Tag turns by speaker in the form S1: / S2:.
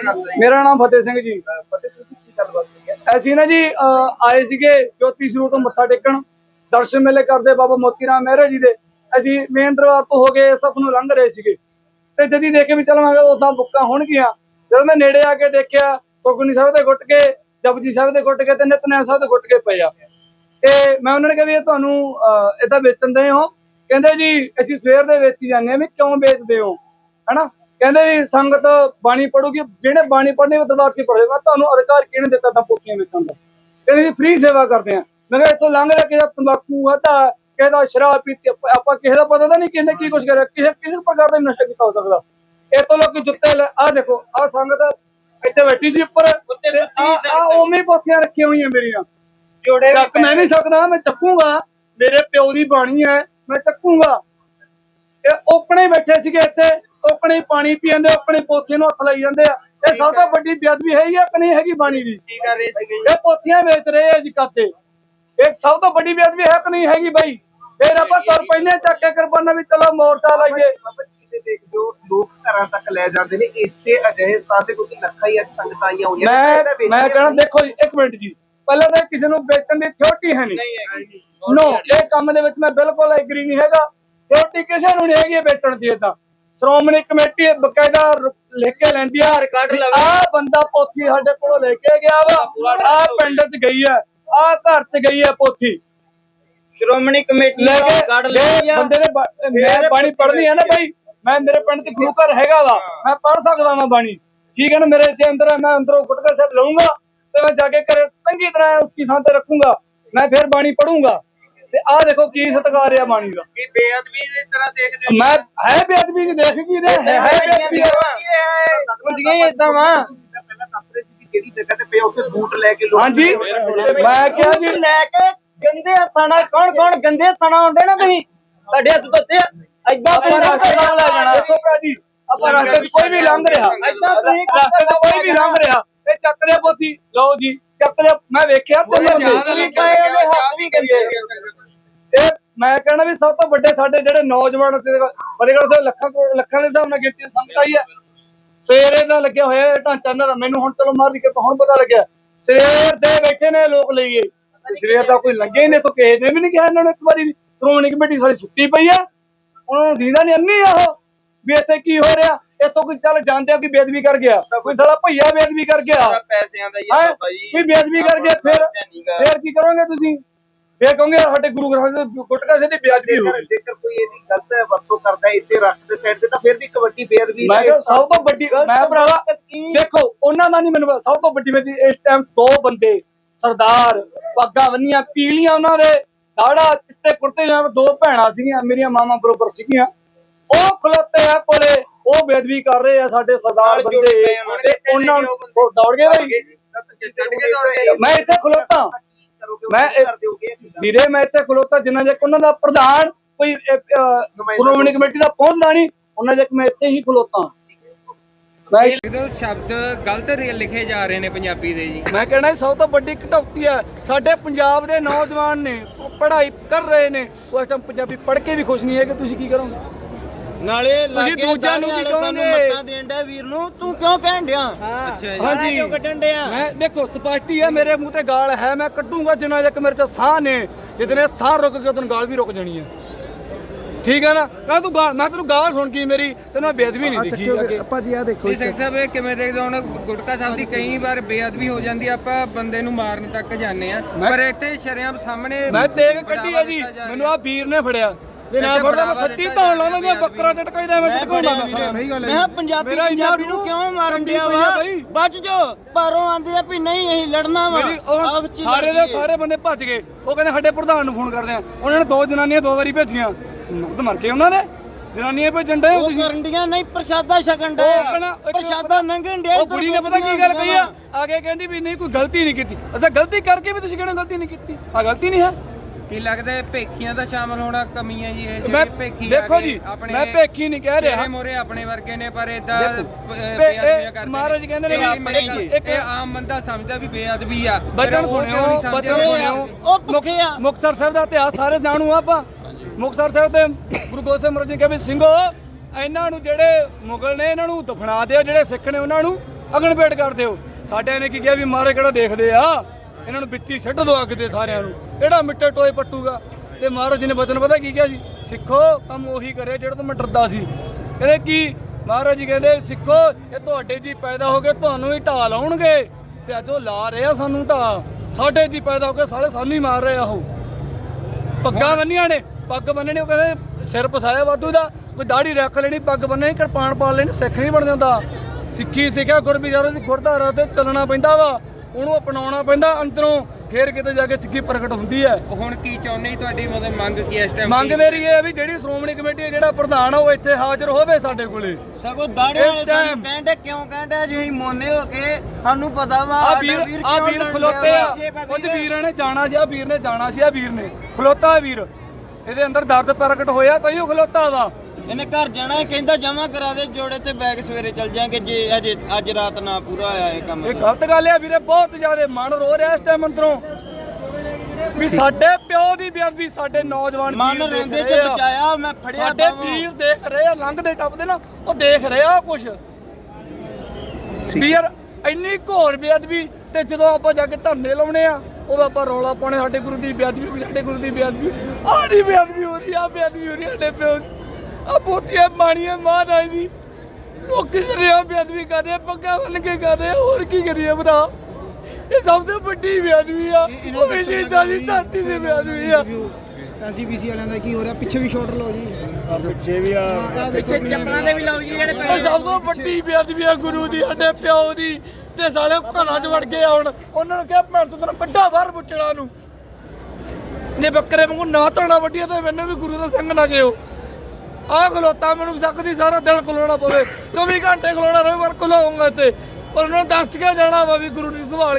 S1: ਮੇਰਾ ਨਾਮ ਫਤਿਹ ਸਿੰਘ ਜੀ।
S2: ਫਤਿਹ ਸਿੰਘ ਜੀ ਕੀ ਗੱਲਬਾਤ ਹੋਈ
S1: ਅਸੀਂ ਨਾ ਜੀ ਆਏ ਸੀਗੇ ਜੋਤੀ ਸਰੂਪ ਤੋਂ ਮੱਥਾ ਟੇਕਣ। ਦਰਸ਼ਨ ਮੇਲੇ ਕਰਦੇ ਬਾਬਾ ਮੋਤੀ ਰਾਮ ਮਹਿਰਾ ਜੀ ਦੇ। ਅਸੀਂ ਮੇਨ ਦਰਬਾਰ ਤੋਂ ਹੋ ਕੇ ਸਭ ਨੂੰ ਲੰਘ ਰਹੇ ਸੀਗੇ। ਤੇ ਜਦੀ ਦੇਖੇ ਵੀ ਚਲ ਮੈਂ ਉਦਾਂ ਬੁੱਕਾਂ ਹੋਣਗੀਆਂ। ਜਦੋਂ ਮੈਂ ਨੇੜੇ ਆ ਕੇ ਦੇਖਿਆ ਸੁਖਨੀ ਸਾਹਿਬ ਦੇ ਗੁੱਟ ਕੇ, ਜਪਜੀ ਸਾਹਿਬ ਦੇ ਗੁੱਟ ਕੇ ਤੇ ਨਿਤਨੇਮ ਸਾਹਿਬ ਦੇ ਗੁੱਟ ਕੇ ਪਏ ਆ। ਤੇ ਮੈਂ ਉਹਨਾਂ ਨੇ ਕਿਹਾ ਵੀ ਇਹ ਤੁਹਾਨੂੰ ਇਦਾਂ ਵੇਚਣ ਦੇ ਹੋ। ਕਹਿੰਦੇ ਜੀ, ਅਸੀਂ ਸਵੇਰ ਦੇ ਵਿੱਚ ਹੀ ਜਾਂਦੇ ਆ ਵੀ ਕਿਉਂ ਵੇਚਦੇ ਹੋ? ਹਨਾ? ਕਹਿੰਦੇ ਵੀ ਸੰਗਤ ਬਾਣੀ ਪੜੂਗੀ ਜਿਹੜੇ ਬਾਣੀ ਪੜ੍ਹਨੀ ਉਹ ਦਰਬਾਰ 'ਚ ਪੜ੍ਹੇ ਮੈਂ ਤੁਹਾਨੂੰ ਅਧਿਕਾਰ ਕਿਹਨੇ ਦਿੱਤਾ ਤਾਂ ਪੋਥੀਆਂ ਵੇਚਣ ਦਾ ਕਹਿੰਦੇ ਫ੍ਰੀ ਸੇਵਾ ਕਰਦੇ ਆ। ਮੈਂ ਕਿਹਾ ਇੱਥੋਂ ਲੰਘ ਰਿਹਾ ਕਿਸੇ ਤੰਬਾਕੂ ਆਦਾ ਕਿਹਦਾ ਸ਼ਰਾਬ ਪੀਤੀ ਆਪਾਂ ਕਿਸੇ ਦਾ ਪਤਾ ਤਾਂ ਨਹੀਂ ਕਿਹਨੇ ਕੀ ਕੁਝ ਕਰਿਆ ਕਿਸੇ ਕਿਸੇ ਪ੍ਰਕਾਰ ਦਾ ਨਸ਼ਾ ਕੀਤਾ ਹੋ ਸਕਦਾ। ਇੱਥੋਂ ਲੋਕੀ ਜੁੱਤੇ ਆ ਦੇਖੋ ਆ ਸੰਗਤ ਇੱਥੇ ਬੈਠੀ ਸੀ ਉੱਪਰ।
S2: ਉੱਤੇ
S1: ਆ ਉਵੇਂ ਪੋਥੀਆਂ ਰੱਖੀਆਂ ਹੋਈਆਂ ਮੇਰੀਆਂ।
S2: ਜੋੜੇ
S1: ਮੈਂ ਵੀ ਸਕਦਾ ਮੈਂ ਚੱਕੂਗਾ। ਮੇਰੇ ਪਿਓ ਦੀ ਬਾਣੀ ਹੈ ਮੈਂ ਚੱਕੂਗਾ। ਇਹ ਓਪਣੇ ਬੈਠੇ ਸੀਗੇ ਇੱਥੇ। ਓਪਣੇ ਪਾਣੀ ਪੀਂਦੇ ਆਪਣੇ ਪੋਥੇ ਨੂੰ ਹੱਥ ਲਾਈ ਜਾਂਦੇ ਆ। ਇਹ ਸਭ ਤੋਂ ਵੱਡੀ ਬੇਅਦਬੀ ਹੈਗੀ ਆ ਕਿ ਨਹੀਂ ਹੈਗੀ ਬਾਣੀ ਦੀ?
S2: ਕੀ ਕਰ ਰਹੇ ਸੀਗੇ
S1: ਇਹ ਪੋਥੀਆਂ ਵੇਚ ਰਹੇ ਆ ਜੀ ਕਾਤੇ। ਇਹ ਸਭ ਤੋਂ ਵੱਡੀ ਬੇਅਦਬੀ ਹੈ ਕਿ ਨਹੀਂ ਹੈਗੀ ਬਾਈ? ਫੇਰ ਆਪਾਂ ਤੁਰ ਪੈਨੇ ਚੱਕ ਕੇ ਕਿਰਪਾਨਾਂ ਵੀ ਚਲੋ ਮੋਰਚਾ ਲਾਈਏ।
S2: ਲੋਕ ਘਰਾਂ ਤੱਕ ਲੈ ਜਾਂਦੇ ਨੇ। ਇੱਥੇ ਅਜਿਹੇ ਸਥਾਨ ਤੇ ਕੋਈ ਲੱਖਾਂ ਹੀ ਅੱਜ ਸੰਗਤਾਂ ਆਈਆਂ ਹੋਈਆਂ
S1: ਮੈਂ ਮੈਂ ਕਹਿਣਾ ਦੇਖੋ ਜੀ ਇੱਕ ਮਿੰਟ ਜੀ। ਪਹਿਲਾਂ ਤਾਂ ਕਿਸੇ ਨੂੰ ਵੇਚਣ ਦੀ ਥਿਉਰਟੀ ਹੈ ਨਹੀਂ। ਨੋ ਇਹ ਕੰਮ ਦੇ ਵਿੱਚ ਮੈਂ ਬਿਲਕੁਲ ਐਗਰੀ ਨਹੀਂ ਹੈਗਾ। ਥਿਉਰਟੀ ਕਿਸੇ ਨੂੰ ਨਹੀਂ ਹੈਗੀ ਵੇਚਣ ਦੀ ਏਦਾਂ। ਸ਼੍ਰੋਮਣੀ ਕਮੇਟੀ ਬਕਾਇਦਾ ਲਿਖ ਕੇ ਲੈਂਦੀ ਆ ਵੀ
S2: ਲਵੇ।
S1: ਆਹ ਬੰਦਾ ਪੋਥੀ ਸਾਡੇ ਕੋਲੋਂ ਲੈ ਕੇ ਗਿਆ ਵਾ। ਆਹ ਪਿੰਡ 'ਚ ਗਈ ਹੈ ਆਹ ਘਰ 'ਚ ਗਈ ਹੈ ਪੋਥੀ।
S2: ਸ਼੍ਰੋਮਣੀ ਕਮੇਟੀ
S1: ਲੈ ਕੇ ਜੇ ਬੰਦੇ ਨੇ ਮੈਂ ਬਾਣੀ ਪੜ੍ਹਨੀ ਹੈ ਨਾ ਭਾਈ ਮੈਂ ਮੇਰੇ ਪਿੰਡ 'ਚ ਗੁਰੂ ਘਰ ਹੈਗਾ ਵਾ। ਮੈਂ ਪੜ੍ਹ ਸਕਦਾ ਵਾਂ ਬਾਣੀ। ਠੀਕ ਹੈ ਨਾ? ਮੇਰੇ ਇੱਥੇ ਅੰਦਰ ਮੈਂ ਅੰਦਰੋਂ ਗੁਟਕਾ ਸਾਹਿਬ ਲਊਂਗਾ ਤੇ ਮੈਂ ਜਾ ਕੇ ਘਰੇ ਚੰਗੀ ਤਰ੍ਹਾਂ ਉੱਚੀ ਥਾਂ ਤੇ ਰੱਖੂੰਗਾ। ਮੈਂ ਫਿਰ ਬਾਣੀ ਪੜ੍ਹੂੰਗਾ। ਤੇ ਆਹ ਦੇਖੋ ਕੀ ਸਤਿਕਾਰ ਆ ਬਾਣੀ ਦਾ।
S2: ਵੀ ਬੇਅਦਬੀ ਦੀ ਤਰ੍ਹਾਂ ਦੇਖਦੇ
S1: ਮੈਂ ਹੈ ਬੇਅਦਬੀ ਜੀ ਦੇਖ ਕੀ ਰਿਹਾ? ਹੈ ਹੈ ਬੇਅਦਬੀ
S2: ਹੁੰਦੀਆਂ ਹੀ? ਇਦਾਂ ਵਾ। ਪਹਿਲਾਂ ਦੱਸ ਰਹੇ ਸੀ ਕਿ ਜਿਹੜੀ ਜਗ੍ਹਾ ਤੇ ਪਿਆ ਉੱਥੇ ਬੂਟ ਲੈ ਕੇ ਲੋਕ
S1: ਹਾਂਜੀ। ਮੈਂ ਕਿਹਾ ਜੀ
S3: ਲੈ ਕੇ ਗੰਦੇ ਹੱਥਾਂ ਨਾਲ ਕੌਣ ਕੌਣ ਗੰਦੇ ਹੱਥਾਂ ਨਾਲ ਆਉਂਦੇ ਨਾ ਤੁਸੀਂ? ਤੁਹਾਡੇ ਹੱਥ ਧੋਤੇ ਐਦਾਂ
S1: ਆਪਾਂ
S3: ਤੁਸੀਂ
S1: ਰਸਤੇ
S3: ਰਸਤੇ ਨਾਲ ਲੈ ਜਾਣਾ
S1: ਦੇਖੋ ਭਰਾ ਜੀ ਆਪਾਂ ਰਸਤੇ 'ਚ ਕੋਈ ਵੀ ਲੰਘ ਰਿਹਾ।
S3: ਏਦਾਂ ਤੁਸੀਂ
S1: ਰਸਤੇ 'ਚ ਕੋਈ ਵੀ ਲੰਘ ਰਿਹਾ। ਇਹ ਚੱਕ ਲਿਆ ਪੋਥੀ ਲਓ ਜੀ ਚੱਕ ਲਿਆ। ਮੈਂ ਵੇਖਿਆ
S3: ਪਏ ਉਹਦੇ ਹੱਥ ਵੀ ਗੰਦੇ
S1: ਮੈਂ ਕਹਿਣਾ ਵੀ ਸਭ ਤੋਂ ਵੱਡੇ ਸਾਡੇ ਜਿਹੜੇ ਨੌਜਵਾਨ ਤੇ ਫਤਿਹਗੜ੍ਹ ਸਾਹਿਬ ਲੱਖਾਂ ਲੱਖਾਂ ਦੇ ਹਿਸਾਬ ਨਾਲ ਗਿਣਤੀ ਸੰਗਤ ਆਈ ਹੈ। ਸਵੇਰੇ ਦਾ ਲੱਗਿਆ ਹੋਇਆ ਢਾਂਚਾ ਦਾ ਮੈਨੂੰ ਹੁਣ ਚਲੋ ਮਾਰ ਦੀ ਹੁਣ ਪਤਾ ਲੱਗਿਆ। ਸਵੇਰ ਦੇ ਬੈਠੇ ਨੇ ਲੋਕ ਲਈਏ ਸਵੇਰ ਦਾ ਕੋਈ ਹੀ ਨਹੀਂ ਤੋਂ ਕਿਸੇ ਨੇ ਵੀ ਨਹੀਂ ਕਿਹਾ ਇਹਨਾਂ ਨੂੰ ਇੱਕ ਵਾਰੀ ਵੀ ਸ਼੍ਰੋਮਣੀ ਕਮੇਟੀ ਸਾਡੀ ਸੁੱਤੀ ਪਈ ਆ। ਉਹਨਾਂ ਨੂੰ ਦੀਦਾ ਨਹੀਂ ਅੰਨੀ ਉਹ। ਵੀ ਇੱਥੇ ਕੀ ਹੋ ਰਿਹਾ? ਇੱਥੋਂ ਕੋਈ ਚੱਲ ਜਾਂਦੇ ਆ ਕਿ ਬੇਦਬੀ ਕਰ ਗਿਆ। ਕੋਈ ਸਾਲਾ ਭਈਆ ਬੇਦਬੀ ਕਰ ਗਿਆ।
S2: ਪੈਸਿਆਂ ਦਾ ਹੀ
S1: ਹੈਂ?
S2: ਹੈ? ਜੀ
S1: ਕੋਈ ਬੇਅਦਬੀ ਕਰ ਗਿਆ ਫਿਰ ਫਿਰ ਕੀ ਕਰੋਗੇ ਤੁਸੀਂ? ਫਿਰ ਕਹੋਗੇ ਸਾਡੇ ਗੁਰੂ ਗ੍ਰੰਥ ਸਾਹਿਬ ਦੇ ਗੁਟਕਾ ਸੇ ਦੀ ਬੇਅਦਬੀ ਹੋ
S2: ਜੇਕਰ
S1: ਗਈ
S2: ਜੇਕਰ ਕੋਈ ਇਹਦੀ ਗਲਤ ਹੈ ਵਰਤੋਂ ਕਰਦਾ ਹੈ ਇੱਥੇ ਰੱਖ ਦੇ ਸਾਈਡ ਤੇ ਤਾਂ ਫਿਰ ਵੀ ਇੱਕ ਵੱਡੀ ਬੇਅਦਬੀ
S1: ਮੈਂ ਕਿਹਾ ਸਭ ਤੋਂ ਵੱਡੀ ਮੈਂ ਭਰਾਵਾ ਦੇਖੋ ਉਹਨਾਂ ਦਾ ਨਹੀਂ ਮੈਨੂੰ ਪਤਾ, ਸਭ ਤੋਂ ਵੱਡੀ ਬੇਦੀ ਇਸ ਟਾਈਮ ਦੋ ਬੰਦੇ ਸਰਦਾਰ ਪੱਗਾਂ ਬੰਨੀਆਂ ਪੀਲੀਆਂ ਉਹਨਾਂ ਦੇ ਦਾੜਾ ਚਿੱਟੇ ਕੁੜਤੇ ਜਾਂ ਦੋ ਭੈਣਾਂ ਸੀਗੀਆਂ ਮੇਰੀਆਂ ਮਾਮਾ ਬਰੋਬਰ ਸੀਗੀਆਂ। ਉਹ ਖਲੋਤੇ ਆ ਕੋਲੇ ਉਹ ਬੇਦਬੀ ਕਰ ਰਹੇ ਆ ਸਾਡੇ ਸਰਦਾਰ
S2: ਨਾਲ ਜੁੜ
S1: ਬੰਦੇ।
S2: ਪਏ ਉਹਨਾਂ
S1: ਤੇ।
S2: ਉਹ
S1: ਦੌੜ ਗਏ
S2: ਗਏ।
S1: ਮੈਂ ਇੱਥੇ ਖਲੋਤਾ। ਮੈਂ
S2: ਮੈਂ
S1: ਇਹ-
S2: ਕਰ ਦਿਓਗੇ
S1: ਵੀਰੇ ਮੈਂ ਇੱਥੇ ਖਲੋਤਾ ਜਿੰਨਾ ਜੇ ਉਹਨਾਂ ਦਾ ਪ੍ਰਧਾਨ ਕੋਈ ਸ਼੍ਰੋਮਣੀ ਕਮੇਟੀ ਦਾ ਪਹੁੰਚਦਾ ਨਹੀਂ ਉਹਨਾਂ ਜੇ ਮੈਂ ਇੱਥੇ ਹੀ ਖਲੋਤਾ। ਮੈਂ
S4: ਜਦੋਂ ਸ਼ਬਦ ਗਲਤ ਲਿਖੇ ਜਾ ਰਹੇ ਨੇ ਪੰਜਾਬੀ ਦੇ ਜੀ।
S1: ਮੈਂ ਕਹਿਣਾ ਇਹ ਸਭ ਤੋਂ ਵੱਡੀ ਕਟੌਤੀ ਹੈ ਸਾਡੇ ਪੰਜਾਬ ਦੇ ਨੌਜਵਾਨ ਨੇ ਉਹ ਪੜ੍ਹਾਈ ਕਰ ਰਹੇ ਨੇ ਉਹ ਇਸ ਟਾਈਮ ਪੰਜਾਬੀ ਪੜ੍ਹ ਕੇ ਵੀ ਖੁਸ਼ ਨਹੀਂ ਹੈ ਕਿ ਤੁਸੀਂ ਕੀ ਕਰੋਗੇ?
S3: ਨਾਲੇ ਲਾਗੇ
S1: ਦੂਜਿਆਂ ਨੂੰ
S3: ਵਾਲੇ ਸਾਨੂੰ
S1: ਕਹੋਗੇ?
S3: ਮੱਤਾਂ ਦੇਣ ਡਿਆ ਵੀਰ ਨੂੰ। ਤੂੰ ਕਿਉਂ ਕਹਿਣ ਡਿਆ?
S4: ਅੱਛਾ ਜੀ।
S3: ਗਾਲਾਂ ਕਿਉਂ ਕੱਢਣ ਡਿਆ?
S1: ਮੈਂ ਦੇਖੋ ਸਪਸ਼ਟੀ ਹੈ ਮੇਰੇ ਮੂੰਹ ਤੇ ਗਾਲ ਹੈ ਮੈਂ ਕੱਢੂੰਗਾ ਜਿੰਨਾ ਤੱਕ ਮੇਰੇ ਤੇ ਸਾਹ ਨੇ। ਜਿਤਨੇ ਸਾਹ ਰੁਕ ਗਏ ਉਦੋਂ ਗਾਲ ਵੀ ਰੁਕ ਜਾਣੀ ਹੈ। ਠੀਕ ਹੈ ਨਾ? ਮੈਂ ਤੂੰ ਗਾਲ ਮੈਂ ਤੈਨੂੰ ਗਾਲ ਸੁਣ ਗਈ ਮੇਰੀ ਤੈਨੂੰ ਮੈਂ ਬੇਅਦਬੀ ਨਹੀਂ ਦਿਖੀ ਅੱਗੇ
S5: ਭਾਜੀ ਆ ਦੇਖੋ
S4: ਜੀ ਸਿੰਘ ਸਾਹਿਬ ਇਹ ਕਿਵੇਂ ਦੇਖਦੇ ਹੋ? ਹੁਣ ਗੁਟਕਾ ਸਾਹਿਬ ਦੀ ਕਈ ਵਾਰ ਬੇਅਦਬੀ ਹੋ ਜਾਂਦੀ ਆ ਆਪਾਂ ਬੰਦੇ ਨੂੰ ਮਾਰਨ ਤੱਕ ਜਾਂਦੇ ਆ।
S1: ਮੈਂ-
S4: ਪਰ ਇੱਥੇ ਸ਼ਰਿਆਮ ਸਾਹਮਣੇ
S1: ਮੈਂ ਤੇਗ ਕੱਢੀ ਹੈ ਜਾ। ਮੈਨੂੰ ਆ ਵੀਰ ਨੇ ਫੜਿਆ। ਜੇ ਨਾ ਫੜਦਾ ਮੈਂ ਸੱਚੀ ਧੌਣ ਲਾਉਂਦਾ
S4: ਰਿਹਾ
S1: ਬੱਕਰਾ ਝਟਕਾਈਦਾ ਮੈਂ
S3: ਮੈਂ
S1: ਝਟਕਾਉਂਦਾ
S3: ਬੜਿਆ
S1: ਮੈਂ
S3: ਕਿਹਾ ਪੰਜਾਬੀ ਪੰਜਾਬੀ ਨੂੰ ਕਿਉਂ ਮਾਰਨ
S1: ਪਈ
S3: ਵਾ। ਬਚ ਜੋ ਪਰੋਂ ਆਂਦੇ ਆ ਵੀ ਨਹੀਂ ਅਸੀਂ ਲੜਨਾ ਵਾ।
S1: ਸਾਰੇ ਦੇ। ਸਾਰੇ ਬੰਦੇ ਭੱਜ ਗਏ। ਉਹ ਕਹਿੰਦੇ ਸਾਡੇ ਪ੍ਰਧਾਨ ਨੂੰ ਫੋਨ ਕਰਦੇ ਆ। ਉਹਨਾਂ ਨੇ ਦੋ ਜਨਾਨੀਆਂ ਦੋ ਵਾਰੀ ਭੇਜੀਆਂ। ਮਰਦ ਮਰ ਗਏ ਉਹਨਾਂ ਦੇ। ਜਨਾਨੀਆਂ ਭੇਜਣ ਦੇ
S3: ਉਹ
S1: ਤੁਸੀਂ?
S3: ਕਰਨ ਡੀਆਂ ਨਹੀਂ ਪ੍ਰਸ਼ਾਦਾ ਛਕਣ
S1: ਇੱਕ
S3: ਪ੍ਰਸ਼ਾਦਾ ਨੰਗਣ ਡਿਆ
S1: ਉਹ ਕੁੜੀ ਨੇ ਪਤਾ ਕੀ ਗੱਲ ਕਹੀ ਆ? ਆ ਕੇ ਕਹਿੰਦੀ ਵੀ ਨਹੀਂ ਕੋਈ ਗਲਤੀ ਨਹੀਂ ਕੀਤੀ। ਅਸਾਂ ਗਲਤੀ ਕਰਕੇ ਵੀ ਤੁਸੀਂ ਕਹਿੰਦੇ ਗਲਤੀ ਨਹੀਂ ਕੀਤੀ? ਆ ਗਲਤੀ ਨਹੀਂ ਹੈ?
S4: ਕੀ ਲੱਗਦਾ ਹੈ ਭੇਖੀਆਂ ਦਾ ਸ਼ਾਮਲ ਹੋਣਾ ਕਮੀ ਹੈ ਜੀ ਇਹ ਜਿਹੜੀ
S1: ਮੈਂ
S4: ਭੇਖੀ ਆ
S1: ਦੇਖੋ ਜੀ
S4: ਆਪਣੇ
S1: ਮੈਂ ਭੇਖੀ ਨਹੀਂ ਕਹਿ ਰਿਹਾ।
S4: ਚਿਹਰੇ ਮੋਰੇ ਆਪਣੇ ਵਰਗੇ ਨੇ ਪਰ ਇਦਾਂ
S1: ਦੇਖੋ, ਇਹ ਮਹਾਰਾਜ ਕਹਿੰਦੇ ਨੇ ਵੀ
S4: ਆਪਣੇ
S1: ਇੱਕ-
S4: ਇਹ ਆਮ ਬੰਦਾ ਸਮਝਦਾ ਵੀ ਬੇਅਦਬੀ ਆ। ਫਿਰ
S1: ਬਚਨ
S4: ਉਹ
S1: ਸੁਣਿਓ
S4: ਨਹੀਂ ਸਮਝਦੇ?
S1: ਬਚਨ ਸੁਣਿਓ।
S3: ਉਹ ਭੁੱਖੇ ਆ।
S1: ਮੁਕਤਸਰ ਸਾਹਿਬ ਦਾ ਇਤਿਹਾਸ ਸਾਰੇ ਜਾਣੂ ਆ ਆਪਾਂ। ਮੁਕਤਸਰ ਸਾਹਿਬ ਤੇ ਗੁਰੂ ਗੋਬਿੰਦ ਸਿੰਘ ਮਹਾਰਾਜ ਜੀ ਕਹਿੰਦੇ ਸਿੰਘੋ ਇਹਨਾਂ ਨੂੰ ਜਿਹੜੇ ਮੁਗਲ ਨੇ ਇਹਨਾਂ ਨੂੰ ਦਫਨਾ ਦਿਓ ਜਿਹੜੇ ਸਿੱਖ ਨੇ ਉਹਨਾਂ ਨੂੰ ਅਗਨਪੇਟ ਕਰਦੇ ਹੋ ਸਾਡਿਆਂ ਨੇ ਕੀ ਕਿਹਾ ਵੀ ਮਾਰੇ ਕਿਹੜਾ ਦੇਖਦੇ ਆ? ਇਹਨਾਂ ਨੂੰ ਵਿੱਚ ਹੀ ਛੱਡ ਦੋ ਅੱਗ ਤੇ ਸਾਰਿਆਂ ਨੂੰ। ਕਿਹੜਾ ਮਿੱਟੇ ਟੋਏ ਪੱਟੂਗਾ? ਤੇ ਮਹਾਰਾਜ ਜੀ ਨੇ ਬਚਨ ਪਤਾ ਕੀ ਕਿਹਾ ਸੀ? ਸਿੱਖੋ ਕੰਮ ਉਹੀ ਕਰੇ ਜਿਹੜਾ ਤੋਂ ਮੈਂ ਡਰਦਾ ਸੀ। ਕਹਿੰਦੇ ਕੀ? ਮਹਾਰਾਜ ਜੀ ਕਹਿੰਦੇ ਸਿੱਖੋ ਇਹ ਤੁਹਾਡੇ ਜੀ ਪੈਦਾ ਹੋ ਕੇ ਤੁਹਾਨੂੰ ਹੀ ਢਾਲ ਆਉਣਗੇ ਤੇ ਅੱਜ ਉਹ ਲਾ ਰਹੇ ਆ ਸਾਨੂੰ ਢਾ ਸਾਡੇ ਜੀ ਪੈਦਾ ਹੋ ਕੇ ਸਾਲੇ ਸਾਨੂੰ ਹੀ ਮਾਰ ਰਹੇ ਆ ਉਹ। ਪੱਗਾਂ ਬੰਨੀਆਂ ਨੇ। ਪੱਗ ਬੰਨਣੀ ਉਹ ਕਹਿੰਦੇ ਸਿਰ ਪਸਾਇਆ ਵਾਧੂ ਦਾ। ਕੋਈ ਦਾੜੀ ਰੱਖ ਲੈਣੀ ਪੱਗ ਬੰਨਣੀ ਕਿਰਪਾਨ ਪਾ ਲੈਣੀ ਸਿੱਖ ਨਹੀਂ ਬਣ ਜਾਂਦਾ ਸਿੱਖੀ ਸਿੱਖਿਆ ਗੁਰਬਿਚਾਰੋ ਦੀ ਗੁਰਧਾਰਾ ਤੇ ਚੱਲਣਾ ਪੈਂਦਾ ਵਾ। ਉਹਨੂੰ ਅਪਣਾਉਣਾ ਪੈਂਦਾ ਅੰਦਰੋਂ ਫੇਰ ਕਿਤੇ ਜਾ ਕੇ ਸਿੱਖੀ ਪ੍ਰਗਟ ਹੁੰਦੀ ਹੈ।
S4: ਹੁਣ ਕੀ ਚਾਹੁੰਦੇ ਜੀ ਤੁਹਾਡੀ ਮਤਲਬ ਮੰਗ ਕੀ ਹੈ ਇਸ ਟਾਈਮ
S1: ਮੰਗ ਮੇਰੀ ਇਹ ਹੈ ਵੀ ਜਿਹੜੀ ਸ਼੍ਰੋਮਣੀ ਕਮੇਟੀ ਹੈ ਜਿਹੜਾ ਪ੍ਰਧਾਨ ਆ ਉਹ ਇੱਥੇ ਹਾਜ਼ਰ ਹੋਵੇ ਸਾਡੇ ਕੋਲੇ।
S3: ਸਗੋਂ ਦਾੜੇ ਵਾਲੇ ਸਾਨੂੰ ਕਹਿੰਦੇ ਕਿਉਂ ਕਹਿੰਦੇ ਜਿਵੇਂ ਮੋਨੇ ਹੋ ਕੇ ਸਾਨੂੰ ਪਤਾ ਵਾ
S1: ਆ ਵੀਰ ਆ ਵੀਰ ਖਲੋਤੇ ਆ। ਕੁਝ ਵੀਰਾਂ ਨੇ। ਜਾਣਾ ਸੀ ਆ ਵੀਰ ਨੇ ਜਾਣਾ ਸੀ ਆ ਵੀਰ ਨੇ। ਖਲੋਤਾ ਵੀਰ। ਇਹਦੇ ਅੰਦਰ ਦਰਦ ਪ੍ਰਗਟ ਹੋਇਆ ਤਾਂ ਹੀ ਉਹ ਖਲੋਤਾ ਵਾ।
S3: ਇਹਨੇ ਘਰ ਜਾਣਾ ਕਹਿੰਦਾ ਜਮਾ ਕਰਾ ਦੇ ਜੋੜੇ ਤੇ ਬੈਗ ਸਵੇਰੇ ਚੱਲ ਜਾਾਂਗੇ ਜੇ ਅਜੇ ਅੱਜ ਰਾਤ ਨਾ ਪੂਰਾ ਹੋਇਆ ਇਹ ਕੰਮ
S1: ਇਹ ਗਲਤ ਗੱਲ ਹੈ ਵੀਰੇ ਬਹੁਤ ਜ਼ਿਆਦਾ ਮਨ ਰੋ ਰਿਹਾ ਇਸ ਟਾਈਮ ਅੰਦਰੋਂ। ਵੀ ਸਾਡੇ ਪਿਓ ਦੀ ਬੇਅਦਬੀ ਸਾਡੇ ਨੌਜਵਾਨ
S3: ਮਨ ਰੋਂਦੇ ਚ
S1: ਆ।
S3: ਬਚਾਇਆ ਮੈਂ ਫੜਿਆ
S1: ਸਾਡੇ ਵੀਰ ਦੇਖ ਰਹੇ ਆ ਲੰਘਦੇ ਟੱਪਦੇ ਨਾ ਉਹ ਦੇਖ ਰਹੇ ਆ ਕੁਛ। ਵੀ ਯਾਰ ਇੰਨੀ ਘੋਰ ਬੇਅਦਬੀ ਤੇ ਜਦੋਂ ਆਪਾਂ ਜਾ ਕੇ ਧਰਨੇ ਲਾਉਣੇ ਆ ਉਦੋਂ ਆਪਾਂ ਰੌਲਾ ਪਾਉਣੇ ਸਾਡੇ ਗੁਰੂ ਦੀ ਬੇਅਦਬੀ ਸਾਡੇ ਗੁਰੂ ਦੀ ਬੇਅਦਬੀ। ਆਹ ਨਹੀਂ ਬੇਅਦਬੀ ਹੋ ਰਹੀ ਆ ਬੇਅਦਬੀ ਹੋ ਰਹੀ ਆ ਸਾਡੇ ਪਿਓ ਆ ਪੋਤੀਆਂ ਬਾਣੀਆਂ ਮਹਾਰਾਜ ਦੀ। ਲੋਕੀ ਜਿਹੜਿਆ ਬੇਅਦਬੀ ਕਰ ਰਹੇ ਪੱਗਾਂ ਬੰਨ ਕੇ ਕਰ ਰਹੇ ਹੋਰ ਕੀ ਕਰੀਏ ਭਰਾ? ਇਹ ਸਭ ਤੋਂ ਵੱਡੀ ਬੇਅਦਬੀ ਆ। ਉਹ ਵੀ ਸ਼ਹੀਦਾਂ ਦੀ ਧਰਤੀ ਦੀ ਬੇਅਦਬੀ ਆ।
S5: ਐਸਜੀਪੀਸੀ ਵਾਲਿਆਂ ਦਾ ਕੀ ਹੋ ਰਿਹਾ? ਪਿੱਛੇ ਵੀ ਸ਼ਾਟ ਲਓ ਜੀ।
S1: ਪਿੱਛੇ ਵੀ ਆ।
S5: ਪਿੱਛੇ ਚੱਪਲਾਂ ਦੇ ਵੀ ਲਾਓ ਜੀ ਜਿਹੜੇ
S1: ਇਹ ਸਭ ਤੋਂ ਵੱਡੀ ਬੇਅਦਬੀ ਆ ਗੁਰੂ ਦੀ ਸਾਡੇ ਪਿਓ ਦੀ ਤੇ ਸਾਲੇ ਘਰਾਂ 'ਚ ਵੜ ਗਏ ਆ ਹੁਣ ਉਹਨਾਂ ਨੂੰ ਕਿਹਾ ਭੈਣ ਤੋਂ ਤੈਨੂੰ ਵੱਡਾ ਬਾਹਰ ਪੁੱਛਣਾ ਨੂੰ ਜੇ ਬੱਕਰੇ ਵਾਂਗੂ ਨਾ ਧੋਣਾ ਵੱਡੀਆਂ ਤੇ ਮੈਨੂੰ ਵੀ ਗੁਰੂ ਦਾ ਸੰਗ ਨਾ ਗਿਓ ਆਹ ਖਲੋਤਾ ਮੈਨੂੰ ਸਕਦੀ ਸਾਰਾ ਦਿਨ ਖਲੋਣਾ ਪਵੇ। 24 ਘੰਟੇ ਖਲੋਣਾ ਰਹੇ ਪਰ ਖਲੋਊਂਗਾ ਤੇ ਪਰ ਉਹਨਾਂ ਨੂੰ ਦੱਸ ਕੇ ਜਾਣਾ ਵਾ ਵੀ ਗੁਰੂ ਦੀ ਸੰਭਾਲ